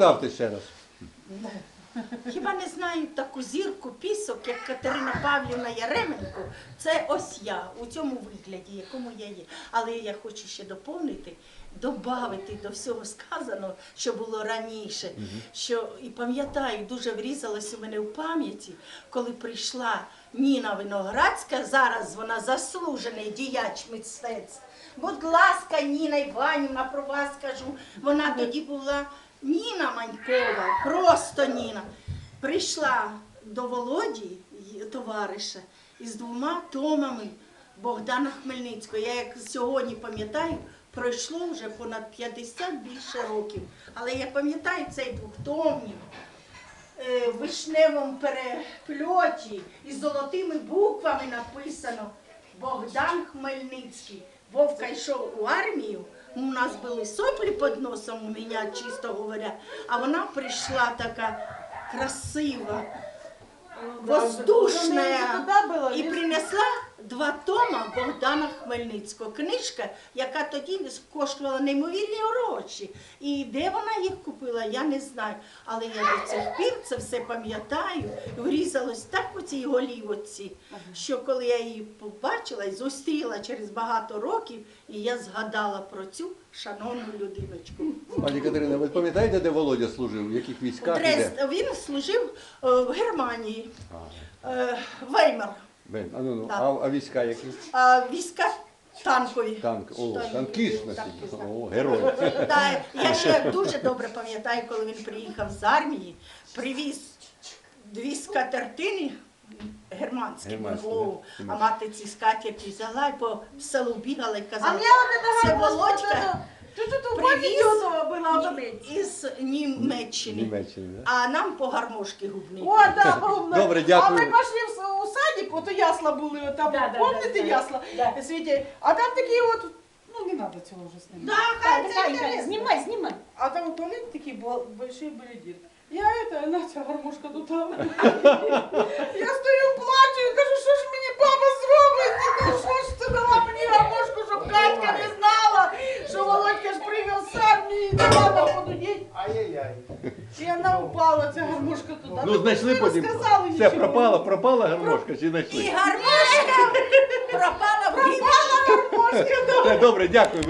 Представте ще раз. Хіба не знають таку зірку пісок, як Катерина Павлівна Яременко? Це ось я у цьому вигляді, якому я є. Але я хочу ще доповнити, додати до всього сказаного, що було раніше. Що і пам'ятаю, дуже врізалось у мене в пам'яті, коли прийшла Ніна Виноградська. Зараз вона заслужений діяч мистецтв. Будь ласка, Ніна Іванівна, про вас кажу. Вона тоді була Ніна Манькова, просто Ніна. Прийшла до Володі, товариша, із двома томами Богдана Хмельницького. Я як сьогодні пам'ятаю, пройшло вже понад 50 більше років. Але я пам'ятаю цей двохтомник е, в вишневому перепльоті і золотими буквами написано Богдан Хмельницький. Вовка йшов у армію. У нас були соплі під носом, у мене, чисто говоря, а вона прийшла така красива, воздушна і принесла два тома Богдана Хмельницького. Книжка, яка тоді коштувала неймовірні гроші. І де вона їх купила, я не знаю. Але я до цих пір це все пам'ятаю. Врізалось так у цій голівоці, що коли я її побачила і зустріла через багато років, і я згадала про цю шановну людиночку. Пані Катерина, ви пам'ятаєте, де Володя служив? В яких військах Дрест, він служив е, в Германії, е, Веймар, Бен, а, ну, ну, Так. а, а війська які? а війська танкові. Танк. О, Танк- танкіст на танкіст, так. О, герой. Та, я ще дуже добре пам'ятаю, коли він приїхав з армії, привіз дві скатертини германські да. а мати ці скатерті взяла і по селу бігала і А казала, мне вот це Володька Тут тут у привіз Богдана было одобрить. із Німеччини, Німеччини, да? а нам по гармошки губні. О, да, Богдана. Добре, дякую. А ми пошли в, с- у садик, от у ясла були, от там, Да, да, помните да, да. ясла? Да. Світі, а там такі от, ну не надо цього вже знімати. Да, хай, це хай, інтересно. знімай, знімай. А там у туалеті такі бо- большие были дірки. Я это, Настя, гармошка тут. там. Я стою, плачу і кажу, що ж з треба подоїть. Ай-яй-яй. І вона упала, ця гармошка туди. Ну, знайшли потім. Все, пропала, пропала гармошка чи І гармошка пропала в Пропала гармошка, да. Все, добре, дякую.